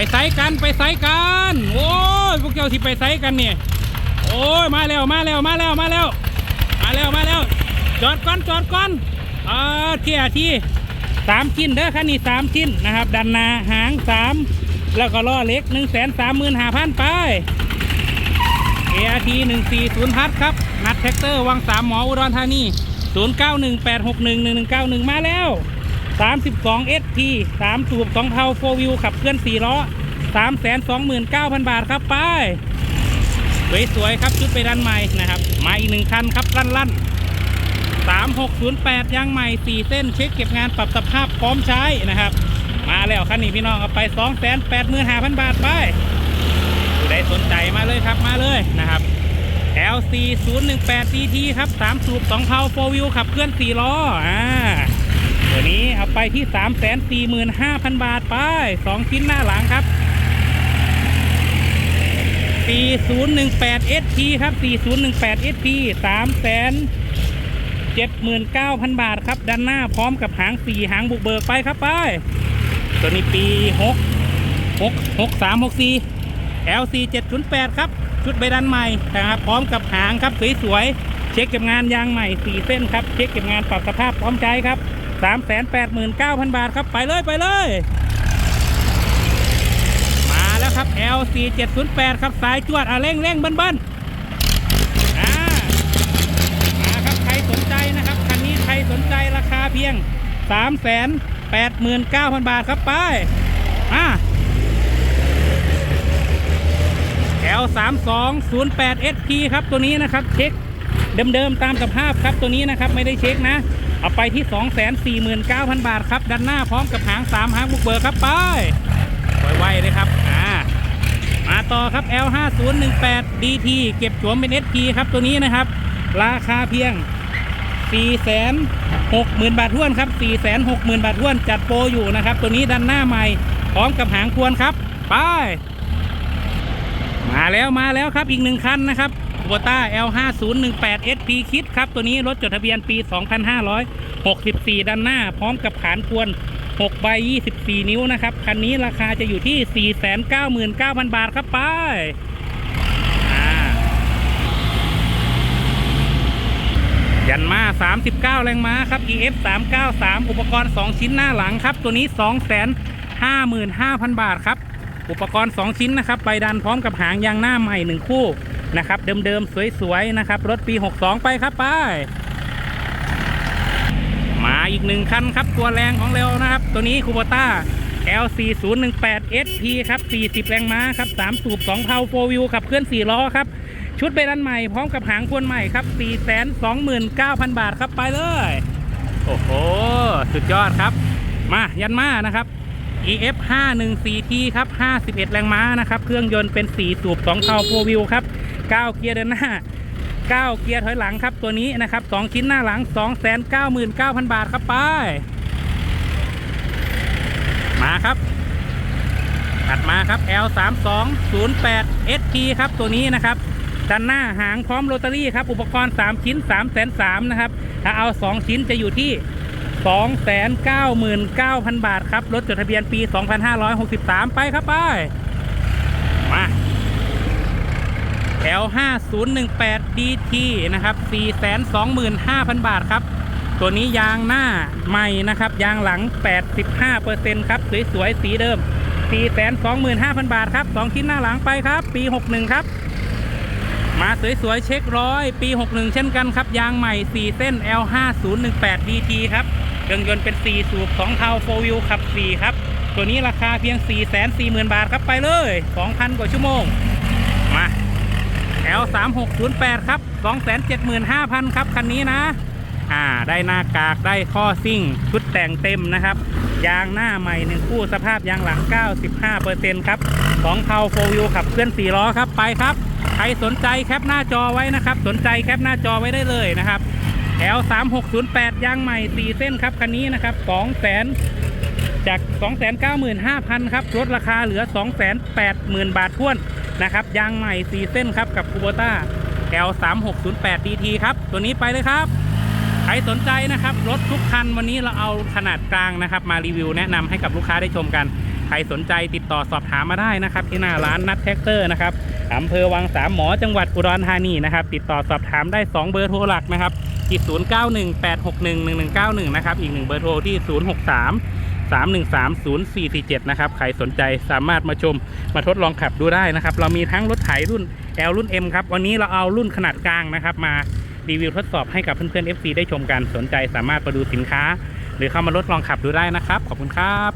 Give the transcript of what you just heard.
ไปไซกันไปไซกันโอ้ยพวกเจ้าที่ไปไซกันเนี่ยโอ้ยมาแล้วมาแล้วมาแล้วมาแล้วมาแล้วมาแล้วจอดก่อนจอดก่อนเอ่าเที่ยที่สามชิ้นเด้อคันนี้สามชิ้นนะครับ ดันนาหางสามแล้วก็ล้อเล็กหนึ่งแสนสามหมื่นห้าพันไป ART 140พัดครับ นัดแท็กเตอร์วังสามหมออุดรธานี0918611191มาแล้ว 32 ST 3สูบ2เทา4วิวขับเคลื่อน 4 ล้อ 329,000 บาทครับ ไป สวยๆครับ ชุดไปดันใหม่นะครับ มาอีกหนึ่งคันครับ ลั่นลั่น3608 ยางใหม่ 4 เส้น เช็คเก็บงานปรับสภาพพร้อมใช้นะครับ มาแล้วคันนี้พี่น้องเอาไป 285,000 บาท ไปผู้ใดสนใจมาเลยครับมาเลยนะครับ LC 0 1 8 DT ครับ 3 สูบ 2เผา4วิวขับเคลื่อน 4 ล้อ อ่า ตัวนี้เอาไปที่ 345,000 บาท ไป 2 ชิ้นหน้าหลังครับ 4018 SP ครับ 4018 SP 379,000 บาทครับ ด้านหน้าพร้อมกับหาง 4 หางบุกเบิกไปครับไป ตัวนี้ปี 6 6 6 3 6 4 LC 708 ครับ ชุดใบดันใหม่นะครับพร้อมกับหางครับสวยๆเช็คเก็บงานยางใหม่ 4 เส้นครับ เช็คเก็บงานปรับสภาพพร้อมใช้ครับ 389,000บาทครับ ไปเลยไปเลย มาแล้วครับ LC 708ครับ สายจวดอะเร่งเร่งเบิ้ลเบิ้ลอ่ามาครับ ใครสนใจนะครับ คันนี้ใครสนใจราคาเพียง389,000บาทครับไปอ่า L 3 2 0 8 SP ครับตัวนี้นะครับ เช็ค เดิมๆตามสภาพครับตัวนี้นะครับไม่ได้เช็คนะ เอาไปที่ 249,000 บาทครับด้านหน้าพร้อมกับหาง3หางบุกเบิกครับไปไวๆเลยครับอ่ามาต่อครับ L 5 0 1 8 DT เก็บสวมเป็น SP ครับตัวนี้นะครับ ราคาเพียง 460,000 บาทท้วนครับ 460,000 บาทท้วนจัดโปรอยู่นะครับ ตัวนี้ด้านหน้าใหม่พร้อมกับหางควรครับไปมาแล้วมาแล้วครับอีกหนึ่งคันนะครับ โ o ต้า L5018 SP คิดครับ ตัวนี้รถจดทะเบียนปี 2564 ด้านหน้า พร้อมกับขานควร6ใบ 24 นิ้วนะครับ คันนี้ราคาจะอยู่ที่ 499,000 บาทครับไปยันมา 39 แรงม้าครับ EF 393 อุปกรณ์ 2 ชิ้นหน้าหลังครับ ตัวนี้ 255,000 บาทครับ อุปกรณ์ 2 ชิ้นนะครับใบดันพร้อมกับหางยางหน้าใหม่ 1 คู่ นะครับเดิมๆสวยๆนะครับ รถปี 62 ไปครับไปมาอีกหนึ่งคันครับตัวแรงของเร็วนะครับ ตัวนี้คูโบต้า L4018 SP ครับ 40 แรงม้าครับ 3 สูบ 2เผา4วิวขับเคลื่อน 4 ล้อครับ ชุดใบดันใหม่พร้อมกับหางพวนใหม่ครับ 429,000 บาทครับไปเลย โอ้โห สุดยอดครับ มายันมานะครับ EF 514T ครับ 51 แรงม้านะครับ เครื่องยนต์เป็น 4 สูบ 2 เทาโฟวิวครับ 9 เกียร์เดินหน้า 9 เกียร์ถอยหลังครับ ตัวนี้นะครับ 2 ชิ้นหน้าหลัง 299,000 บาทครับไป มาครับ ถัดมาครับ L3208 ST ครับ ตัวนี้นะครับด้านหน้าหางพร้อมโรตารี่ครับ อุปกรณ์ 3 ชิ้น 3 3 0 0 0นะครับ ถ้าเอา 2 ชิ้นจะอยู่ที่ 299,000 บาทครับ รถจดทะเบียนปี 2563 ไปครับ ไป มา L5018 DT นะครับ 425,000 บาทครับ ตัวนี้ยางหน้าใหม่นะครับ ยางหลัง 85%ครับ สวย ๆ สีเดิม 425,000 บาทครับ 2 ชิ้นหน้าหลังไปครับ ปี 61 ครับ มาสวยๆ เช็คร้อยปี 61 เช่นกันครับ ยางใหม่ 4 เส้น L5018 DT ครับเครื่องยนต์เป็น 4 สูบ 2 เทา4วิวขับ 4 ครับ ตัวนี้ราคาเพียง 440,000 บาทครับไปเลย 2,000 กว่าชั่วโมง มา L3608 ครับ 275,000 ครับ คันนี้นะ อ่า ได้หน้ากากได้ข้อซิ่งชุดแต่งเต็มนะครับ ยางหน้าใหม่หนึ่งคู่สภาพยางหลัง 95%ครับ2เทา4วิวขับเคลื่อน4ล้อครับไปครับ ใครสนใจแคปหน้าจอไว้นะครับ สนใจแคปหน้าจอไว้ได้เลยนะครับ L3608 ยางใหม่ 4 เส้นครับคันนี้นะครับ2 0 0 0 0จาก 295,000 ครับลดราคาเหลือ 280,000 บาทท้วนนะครับยางใหม่ 4 เส้นครับกับคูโบต้า L3608 DT ครับ ตัวนี้ไปเลยครับ ครสนใจนะครับ รถทุกคันวันนี้เราเอาขนาดกลางนะครับ มารีวิวแนะนำให้กับลูกค้าได้ชมกัน ใครสนใจติดต่อสอบถามมาได้นะครับ ที่หน้าร้านนัดแท็กเตอร์นะครับอำเภอวังสามหมอจังหวัดอุดรธานีนะครับ ติดต่อสอบถามได้ 2 เบอร์โทรหลักนะครับอีก0918611191 นะครับ อีกหนึ่งเบอร์โทรที่ 063 3130447 นะครับ ใครสนใจสามารถมาชมมาทดลองขับดูได้นะครับ เรามีทั้งรถไถรุ่น L รุ่น M ครับ วันนี้เราเอารุ่นขนาดกลางนะครับมา รีวิวทดสอบให้กับเพื่อนๆ FC ได้ชมกันสนใจสามารถไปดูสินค้า หรือเข้ามาลดลองขับดูได้นะครับ ขอบคุณครับ